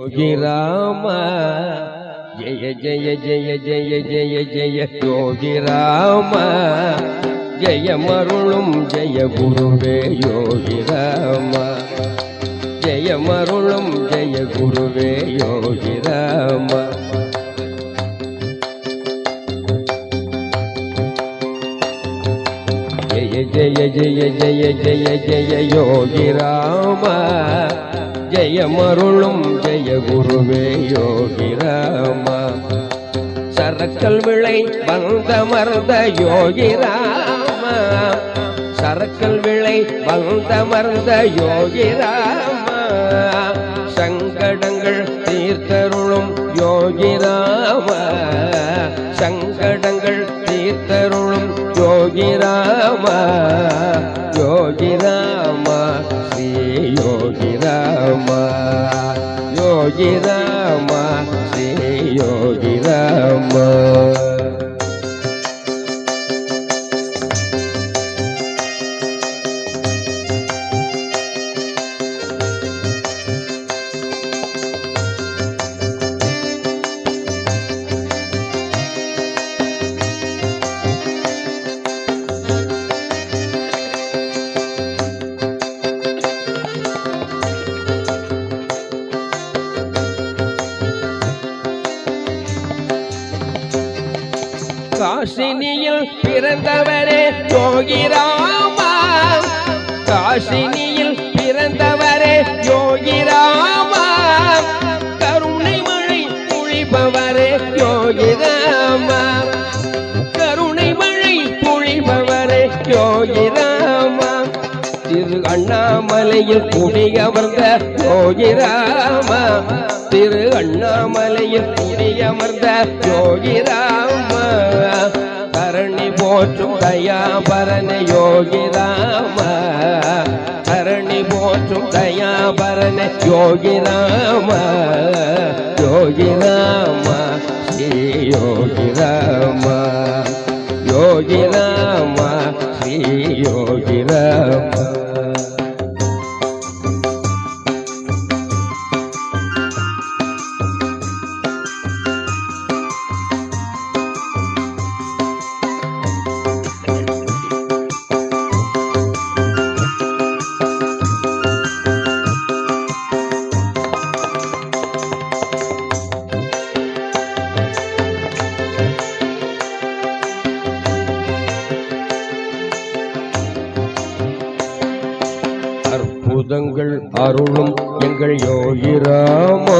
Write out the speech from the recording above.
யோகி ராம ஜெய ஜெய ஜெய ஜெய ஜெய ஜெய யோகி ராம ஜெயமருளும் ஜெய குருவே யோகி ராம ஜெயமருளும் ஜெய குருவே யோகி ராம ஜெய ஜெய ஜெய ஜெய ஜெய ஜெய யோகி ராம ஜெயமருளும் ஜெய குருவே யோகி ராம. சரக்கல் விளை வந்தமர்ந்த யோகி ராம. சரக்கல் விளை வந்தமர்ந்த யோகி ராம. சங்கடங்கள் தீர்த்தருளும் யோகி ராம. சங்கடங்கள் தீர்த்தருளும் யோகி ராம. யோகி ராம ஸ்ரீ யோகி ராம காஷினியில் பிறந்தவரே யோகி ராமா காசினியில் பிறந்தவரே யோகி ராமா கருணை மழை பொழிபவரே யோகி ராமா கருணை மழை பொழிபவரே யோகி ராமா திரு அண்ணாமலையில் குடியமர்ந்த யோகி ராமா திரு அண்ணாமலையில் குடியமர்ந்த யோகி ராமா போற்றும் தயாபரண யோகி ராமா கரணி போற்றும் தயாபரண யோகி ராமா யோகி ராமா ஸ்ரீ யோகி ராமா யோகி ராமா ஸ்ரீ யோகி அற்புதங்கள் அருளும் எங்கள் யோகிராமா.